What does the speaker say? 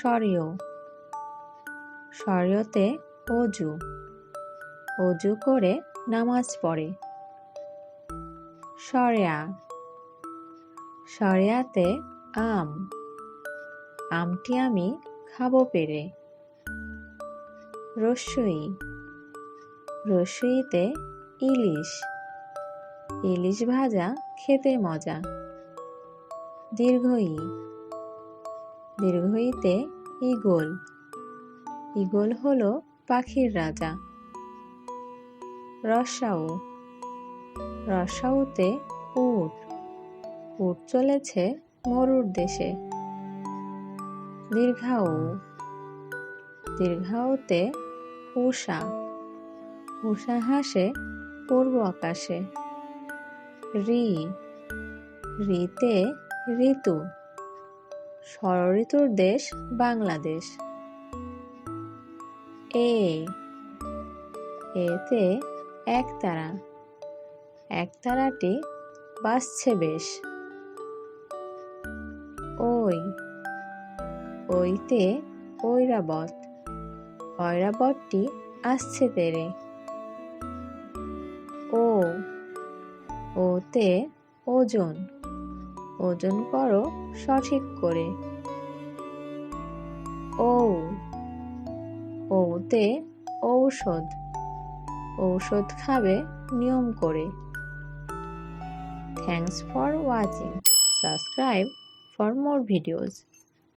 সরিয় সরিয়তে অজু। অজু করে নামাজ পড়ে। সরেয়া। সরেয়াতে আম। আমটি আমি খাব পেরে। রসই। রসইতে ইলিশ। ইলিশ ভাজা খেতে মজা। দীর্ঘই। দীর্ঘইতে ইগল ইগল হলো পাখির রাজা। রসাউ রসাউতে উট। উট চলেছে মরুর দেশে। দীর্ঘাউ দীর্ঘাউতে উষা উষা হাসে পূর্ব আকাশে। রি। রিতে ঋতু। ষড়ঋতুর দেশ বাংলাদেশ। এ, এতে একতারা একতারাটি বাজছে বেশ। ওই, ওইতে ঐরাবত। ঐরাবতটি আসছে তেরে। ও, ওতে ওজন। ওজন করো সঠিক করে। ও ওতে ঔষধ। ঔষধ খাবে নিয়ম করে। Thanks for watching. Subscribe for more videos.